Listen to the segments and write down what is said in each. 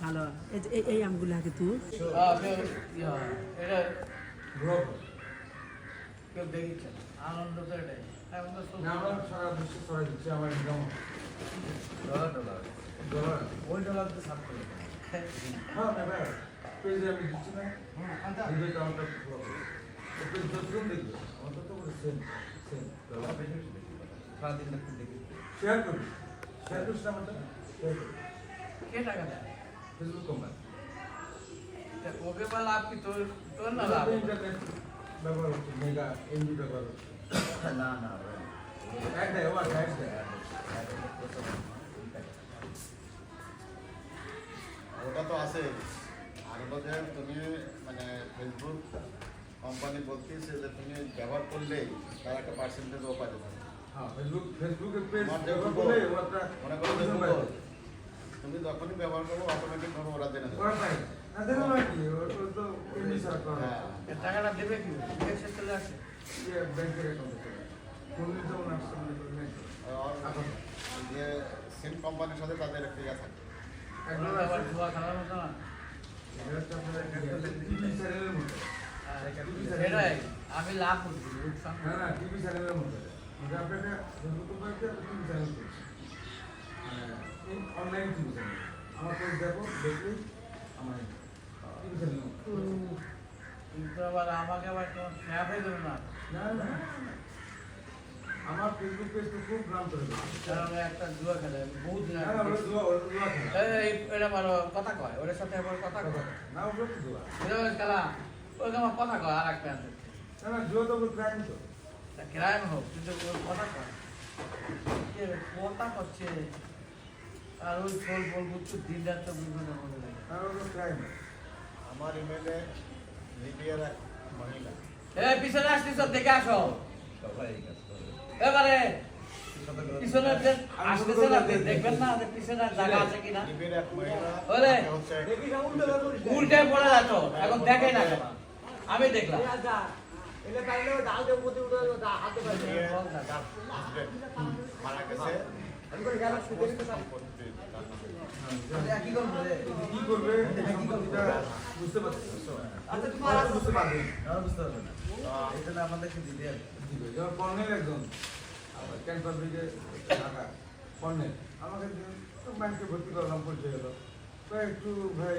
ভালো। এই আমগুলো আগে তুই। আনন্দ তো এটাই ডলার ডলার ডলার ওই ডলার তো সাত করে হ্যাঁ এবার পেজে আমি দিচ্ছি না দিবে তো পেজ সেম সেম সারাদিন শেয়ার করবি? শেয়ার করিস না আমারটা শেয়ার করবি? কে টাকা দেয় ফেসবুক কোম্পানি তা ওকে বা লাভ কি তোর তোর না লাভ ইন্টারনেট ব্যবহার হচ্ছে মেগা এমবি ব্যবহার হচ্ছে না না অ্যাড দেয় ও অ্যাড দেয় ওটা তো আছে আর হলো যে তুমি মানে ফেসবুক কোম্পানি বলতেছে যে তুমি ব্যবহার করলেই তার একটা পার্সেন্টেজও পাবে হ্যাঁ ফেসবুক ফেসবুকে পেজ আমার ব্যবহার যেমন করলে বলো, ওটা মনে করো যে commission Google, পাবে। তুমি যখনই ব্যবহার করব অটোমেটিক ভাবে ওরা জেনে করা হয়। টাকাটা দেবে কি? চলে আসে? ইয়ে ব্যাংকের এখন যে সিম কোম্পানির সাথে তাদের একটা ইয়ে থাকে। একবার এগুলো আবার আসছে, অনলাইন চ্যানেল আমার পেজ দেখো দেখলেই আমার টিভি চ্যানেল কিন্তু আবার আমাকে আবার স্ন্যাপ হয়ে দেবে না। না আমার ফেসবুক পেজ তো খুব নাম করে। কারণ একটা জুয়া খেলে বহুত দিন এটা আমার কথা কয় ওর সাথে আবার কথা কয়। না ওটা তো জুয়া। এটা খেলা? ওই আমার কথা কয় আর একটা আছে না না জুয়া তো ক্রাইম তো। ক্রাইম হোক কিন্তু কথা কয়। কথা করছে? আর ওই ফল ফল বুঝছ দিন রাত তো বিভিন্ন মনে লাগে ক্রাইম আমার ইমেলে লিবিয়ার এক মহিলা এ পিছনে আসছিস দেখে আসো। এবারে পিছনে আসতেছে না দেখবেন না পিছনে জায়গা আছে কিনা। লিবিয়ার এক ওরে। উল্টে পড়ে যাচ্ছ এখন দেখে না কেন? আমি দেখলাম। মারা গেছে। সম্পত্তি তার নামে। কি করবে এই সম্পত্তিটা বুঝতে পারছি বুঝতে পারবে দিবে যেমন কর্নেল একজন ক্যান্সার ব্রিজে ঢাকা কর্নেল আমাকে ব্যাংকে ভর্তি করলাম পরিচয় হলো তো একটু ভাই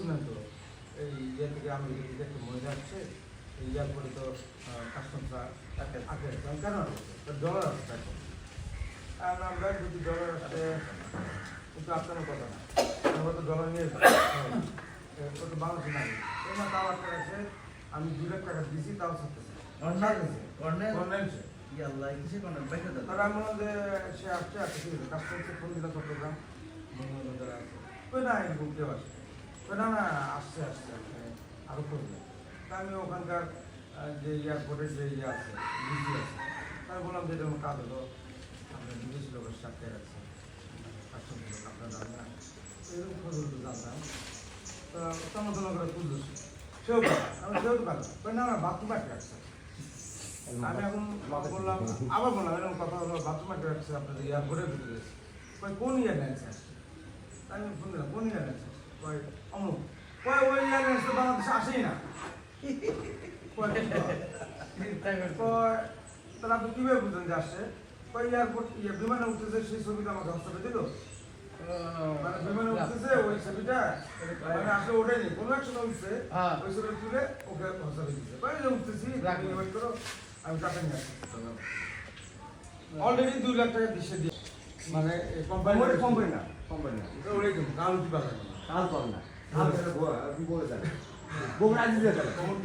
নেন তো এই ইয়ে থেকে আমি একটা মহিলা আসছে ইয়ার পরে তো কাস্টমসরা আগে আগে কেন ডলার আসছে এখন আমরা যদি ডলার কিন্তু আপনার কথা না। আমরা তো ডলার নিয়ে যাই। হ্যাঁ। তো বাংলাদেশে নাই। এই না তাও একটা আছে আমি দু লাখ টাকা দিয়েছি তাও ছাড়তেছে সে তারা আমি বললাম যে সে আসছে ঠিক আছে। কাস্টমারকে ফোন দিলাম চট্টগ্রাম। বন্ধু যারা আছে ওই না এরকম কেউ আসে। ওই না না আসছে আসছে আরও করবে তা আমি ওখানকার যে এয়ারপোর্টের যে ইয়ে আছে ডিসি আছে তাই বললাম যে এটা কাজ হলো। আপনার বিদেশি লোকের সাথে রাখছে কাস্টমার লোক আপনার জানেন এরকম খোঁজ হতো তো তেমন তেমন করে খুঁজলো সেও আমি সেও তো না না বাথরুম আটকে রাখছে আমি এখন বললাম আবার বললাম এরকম কথা হলো বাথরুম আটকে রাখছে আপনাদের এয়ারপোর্টের ভিতরে কয় কোন এয়ারলাইন্স আছে আমি ফোন দিলাম কোন এয়ারলাইন্স আছে কয় অমুক কয় তো বাংলাদেশে আসেই না? কয়, তাহলে আপনি কীভাবে বুঝলেন যে আসছে কয় এয়ারপোর্ট ইয়ে বিমানে সেই ছবিটা আমাকে হোয়াটসঅ্যাপে দিল মানে বিমানে উঠতেছে ওই ছবিটা মানে আসলে ওটাই নেই কোনো এক সময় উঠছে হ্যাঁ। ওই তুলে ওকে হোয়াটসঅ্যাপে দিচ্ছে কয় যে উঠতেছি রাখি। ওয়েট করো আমি টাকা নিয়ে আসছি অলরেডি দুই লাখ টাকা দিচ্ছে দিয়ে। মানে কোম্পানি কোম্পানি না। কোম্পানি না। ওটাই কিন্তু কাল উঠি পাবে? কাজ করে না। করে গোয়া আপনি বলে দেন বগুড়া আজিজে গেলেন কমর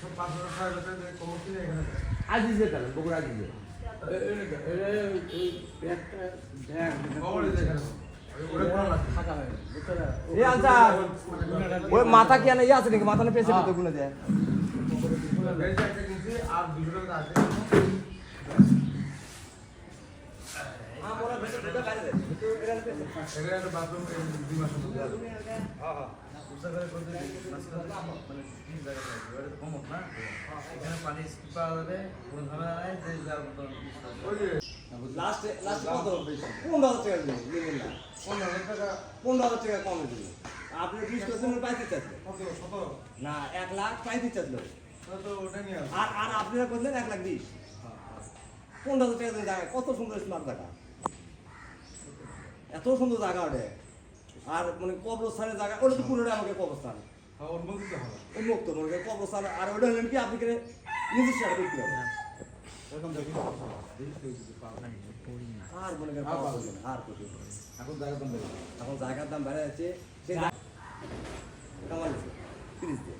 সব পাঁচ হাজার ছয় হাজার কমর কিনে এখানে। আজিজে গেলেন বগুড়া আজিজে হয়ে মাথা কি আনা ইয়ে আছে নাকি? মাথা না দেয়। পানি ঝামেলা নাই, লাস্টে লাস্টে। কত পনেরো হাজার টাকা দিবেন দিবেন না পনেরো হাজার টাকা, পনেরো হাজার টাকা কমে দিবেন আপনি বিশ পার্সেন্ট পাইতে চাচ্ছেন না এক লাখ পাইতে চাচ্ছিল তাহলে তো ওটা নিয়ে আসো। আর আর আপনারা করলেন এক লাখ বিশ। পনেরো হাজার টাকা জায়গা কত সুন্দর স্মার্ট জায়গা। এত সুন্দর জায়গা ওটা। আর মানে কবরস্থানের জায়গা ওটা তো পুরোটা আমাকে কবরস্থান। উন্মুক্ত মানে কবরস্থান। আর ওটা হলেন কি আপনি নিজস্ব হবে? এখন জায়গার দাম বেড়ে এখন জায়গার দাম বেড়ে যাচ্ছে। তিরিশ দিয়ে।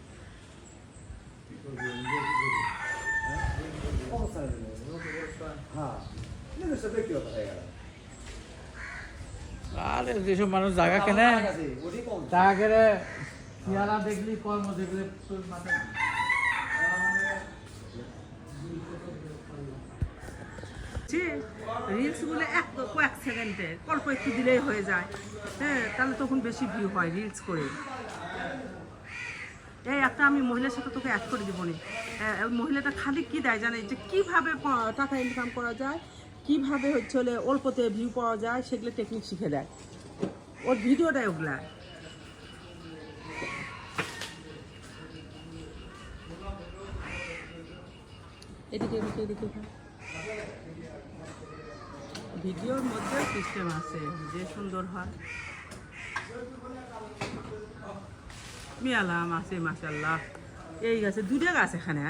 আরে যেসব মানুষ জায়গা কেনে জায়গা কেনে পেয়ারা দেখলি কর্ম দেখলে তোর মাথায় রিলসগুলো এক কয়েক সেকেন্ডে অল্প একটু দিলেই হয়ে যায়। হ্যাঁ তাহলে তখন বেশি ভিউ হয় রিলস করে। এই একটা আমি মহিলার সাথে তোকে অ্যাড করে দেবো নি। হ্যাঁ, মহিলাটা খালি কি দেয় জানে? যে কীভাবে টাকা ইনকাম করা যায় কীভাবে হচ্ছে হলে অল্পতে ভিউ পাওয়া যায় সেগুলো টেকনিক শিখে দেয়। ওর ভিডিওটাই ওগুলা এদিকে এদিকে এদিকে। ভিডিওর মধ্যে সিস্টেম আছে, যে সুন্দর হয়। মিয়ালাম আছে মাসাল্লাহ এই গাছে দুটা গাছ এখানে।